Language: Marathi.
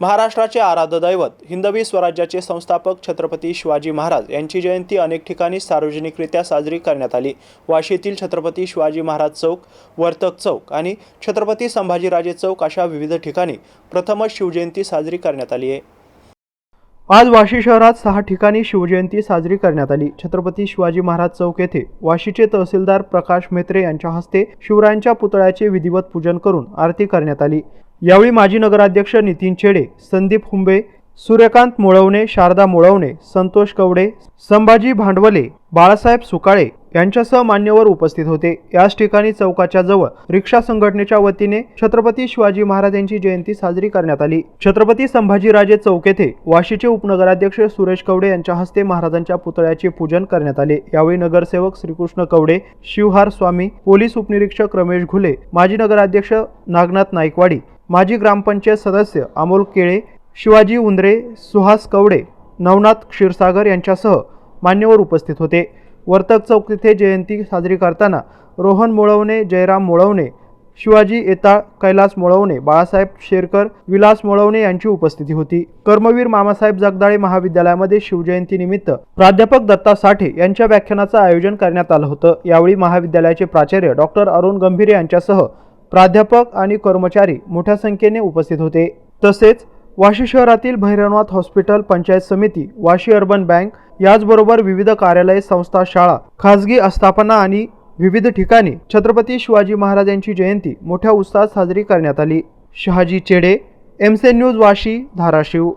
महाराष्ट्राचे आराध्य दैवत हिंदवी स्वराज्याचे संस्थापक छत्रपती शिवाजी महाराज यांची जयंती अनेक ठिकाणी सार्वजनिकरित्या साजरी करण्यात आली. वाशीतील छत्रपती शिवाजी महाराज चौक वर्तक चौक आणि छत्रपती संभाजीराजे चौक अशा विविध ठिकाणी प्रथमच शिवजयंती साजरी करण्यात आली आहे. आज वाशी शहरात सहा ठिकाणी शिवजयंती साजरी करण्यात आली. छत्रपती शिवाजी महाराज चौक येथे वाशीचे तहसीलदार प्रकाश मेत्रे यांच्या हस्ते शिवरायांच्या पुतळ्याचे विधिवत पूजन करून आरती करण्यात आली. यावेळी माजी नगराध्यक्ष नितीन छेडे संदीप हुंबे सूर्यकांत मुळवणे शारदा मुळवणे संतोष कवडे संभाजी भांडवले बाळासाहेब सुकाळे यांच्यासह मान्यवर उपस्थित होते. याच ठिकाणी चौकाच्या जवळ रिक्षा संघटनेच्या वतीने छत्रपती शिवाजी महाराज यांची जयंती साजरी करण्यात आली. छत्रपती संभाजीराजे चौक येथे वाशीचे उपनगराध्यक्ष सुरेश कवडे यांच्या हस्ते महाराजांच्या पुतळ्याचे पूजन करण्यात आले. यावेळी नगरसेवक श्रीकृष्ण कवडे शिवहार स्वामी पोलीस उपनिरीक्षक रमेश घुले माजी नगराध्यक्ष नागनाथ नाईकवाडी माजी ग्रामपंचायत सदस्य अमोल केळे शिवाजी उंद्रे सुहास कवडे नवनाथ क्षीरसागर यांच्यासह मान्यवर उपस्थित होते. वर्तक चौक तिथे जयंती साजरी करताना रोहन मुळवणे जयराम मुळवणे शिवाजी येताळ कैलास मुळवणे बाळासाहेब शेरकर विलास मुळवणे यांची उपस्थिती होती. कर्मवीर मामासाहेब जगदाळे महाविद्यालयामध्ये शिवजयंतीनिमित्त प्राध्यापक दत्ता साठे यांच्या व्याख्यानाचं आयोजन करण्यात आलं होतं. यावेळी महाविद्यालयाचे प्राचार्य डॉक्टर अरुण गंभीर यांच्यासह प्राध्यापक आणि कर्मचारी मोठ्या संख्येने उपस्थित होते. तसेच वाशी शहरातील भैरवनाथ हॉस्पिटल पंचायत समिती वाशी अर्बन बँक याचबरोबर विविध कार्यालय संस्था शाळा खासगी आस्थापना आणि विविध ठिकाणी छत्रपती शिवाजी महाराजांची जयंती मोठ्या उत्साहात साजरी करण्यात आली. शहाजी चेडे एमसे न्यूज वाशी धाराशिव.